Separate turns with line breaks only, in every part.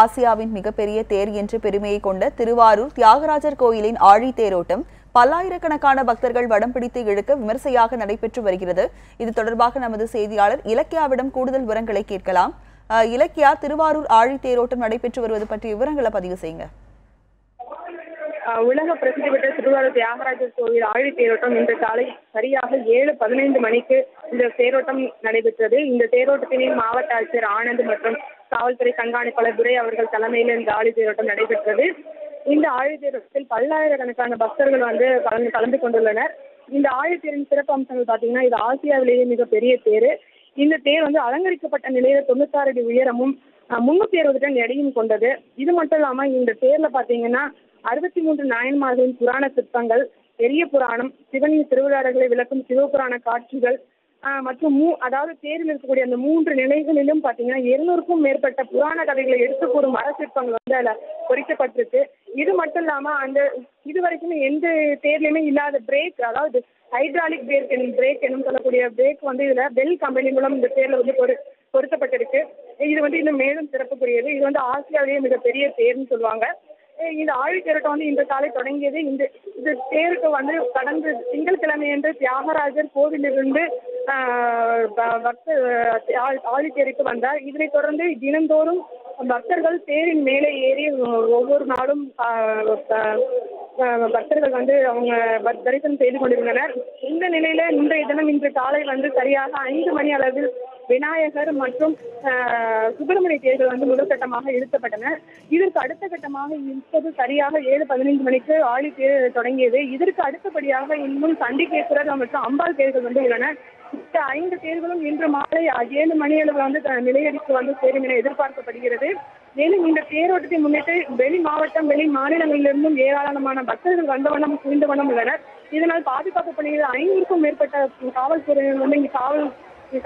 ஆசியாவின் மிகப்பெரிய தேர் என்ற பெருமையை கொண்ட திருவாரூர் தியாகராஜர் கோயிலின் ஆழி தேரோட்டம் பல்லாயிரக்கணக்கான பக்தர்கள் வடம் பிடித்து இழுக்க விமர்சையாக நடைபெற்று வருகிறது. இது தொடர்பாக நமது செய்தியாளர் இலக்கியாவிடம் கூடுதல் விவரங்களை கேட்கலாம். இலக்கியா திருவாரூர் ஆழி தேரோட்டம் நடைபெற்று வருவது பற்றிய விவரங்களை பதிவு செய்யுங்க.
உலக பிரசித்தி பெற்ற திருவாரூர் தியாகராஜர் கோவில் ஆழி தேரோட்டம் இன்று காலை சரியாக ஏழு பதினைந்து மணிக்கு இந்த தேரோட்டம் நடைபெற்றது. இந்த தேரோட்டத்தினை மாவட்ட ஆட்சியர் ஆனந்த் மற்றும் காவல்துறை கண்காணிப்பாளர் துரை அவர்கள் தலைமையில் இந்த ஆழித்தேரோட்டம் நடைபெற்றது. இந்த ஆழித்தேரோட்டத்தில் பல்லாயிரக்கணக்கான பக்தர்கள் வந்து கலந்து கலந்து கொண்டுள்ளனர். இந்த ஆழித்தேரின் சிறப்பு அம்சங்கள் பார்த்தீங்கன்னா இது ஆசியாவிலேயே மிக பெரிய தேர். இந்த தேர் வந்து அலங்கரிக்கப்பட்ட நிலையில தொண்ணூத்தாறு அடி உயரமும் முன்னூத்தி அறுபது டன் எடையும் கொண்டது. இது மட்டும் இல்லாம இந்த தேர்ல பாத்தீங்கன்னா அறுபத்தி மூன்று நாயன்மார்களின் புராண சிற்பங்கள் பெரிய புராணம் சிவனின் திருவிழாடர்களை விளக்கும் சிவபுராண காட்சிகள் மற்றும் மூ அதாவது தேரில் இருக்கக்கூடிய அந்த மூன்று நிலைகளிலும் பாத்தீங்கன்னா இருநூறுக்கும் மேற்பட்ட புராண கதைகளை எடுத்து கூறும் மர சிற்பங்கள் வந்து அதுல பொறிக்கப்பட்டிருக்கு. இது மட்டும் இல்லாம அந்த இது வரைக்குமே எந்த தேர்லயுமே இல்லாத பிரேக் அதாவது ஹைட்ராலிக் பிரேக் எனும் பிரேக் எனும் சொல்லக்கூடிய பிரேக் வந்து இதுல பெல் கம்பெனி மூலம் இந்த தேர்ல வந்து பொரு பொருத்தப்பட்டிருக்கு. இது வந்து இன்னும் மேலும் சிறப்புக்குரியது. இது வந்து ஆசியாவிலேயே மிகப்பெரிய தேர்ன்னு சொல்லுவாங்க. இந்த ஆழித்தேரோட்டம் வந்து இன்று காலை தொடங்கியது. இந்த இந்த தேருக்கு வந்து கடந்த திங்கட்கிழமையன்று தியாகராஜர் கோவிலிருந்து ஆஹ் ஆழித்தேருக்கு வந்தார். இதனைத் தொடர்ந்து தினந்தோறும் பக்தர்கள் தேரின் மேலே ஏறி ஒவ்வொரு நாளும் பக்தர்கள் வந்து அவங்க தரிசனம் செய்து கொண்டிருந்தனர். இந்த நிலையில இன்றைய தினம் இன்று காலை வந்து சரியாக ஐந்து மணி அளவில் விநாயகர் மற்றும் ஆஹ், சுப்பிரமணிய தேர்கள் வந்து முதற்கட்டமாக இழுக்கப்பட்டன இதற்கு அடுத்த கட்டமாக இப்போது சரியாக ஏழு பதினைந்து மணிக்கு ஆழி தேர் தொடங்கியது. இதற்கு அடுத்தபடியாக இன்னும் சண்டிகேஸ்வரர் மற்றும் அம்பாள் தேர்கள் வந்து உள்ளன மற்ற ஐந்து பேர்களும் இன்று மாலை ஏழு மணி அளவில் வந்து நிலையடிக்கு வந்து சேரும் என எதிர்பார்க்கப்படுகிறது. மேலும் இந்த தேரோட்டத்தை முன்னிட்டு வெளி மாவட்டம் வெளி மாநிலங்களிலிருந்தும் ஏராளமான பக்தர்கள் வந்த வண்ணம் குவிந்த வண்ணம் உள்ளனர். இதனால் பாதுகாப்பு பணியில் ஐநூறுக்கும் மேற்பட்ட காவல்துறையினர் வந்து இங்கு காவல்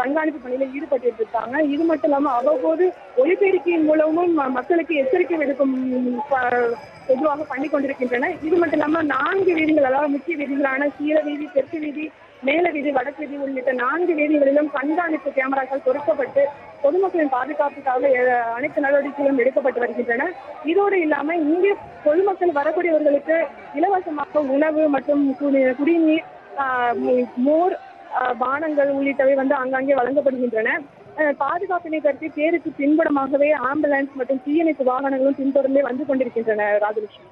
கண்காணிப்பு பணியில் ஈடுபட்டு இருக்காங்க. இது மட்டும் இல்லாம அவ்வப்போது ஒலிபெருக்கியின் மூலமும் மக்களுக்கு எச்சரிக்கை விடுக்கும் பொதுவாக பண்ணி கொண்டிருக்கின்றன இது மட்டும் இல்லாம நான்கு வீதிகள் அதாவது முக்கிய வீதிகளான சீர வீதி தெற்கு வீதி மேல வீதி வடக்கு வீதி உள்ளிட்ட நான்கு வீதிகளிலும் கண்காணிப்பு கேமராக்கள் பொருத்தப்பட்டு பொதுமக்களின் பாதுகாப்புக்காக அனைத்து நடவடிக்கைகளும் எடுக்கப்பட்டு வருகின்றன. இதோடு இல்லாம இங்கே பொதுமக்கள் வரக்கூடியவர்களுக்கு இலவசமாக உணவு மற்றும் குடிநீர் ஆஹ், மோர் ஆஹ், பானங்கள் உள்ளிட்டவை வந்து ஆங்காங்கே வழங்கப்படுகின்றன. பாதுகாப்பினை கருதி பேருக்கு பின்புறமாகவே ஆம்புலன்ஸ் மற்றும் தீயணைப்பு வாகனங்களும் பின்தொடர்ந்தே வந்து கொண்டிருக்கின்றன ராஜலட்சுமி.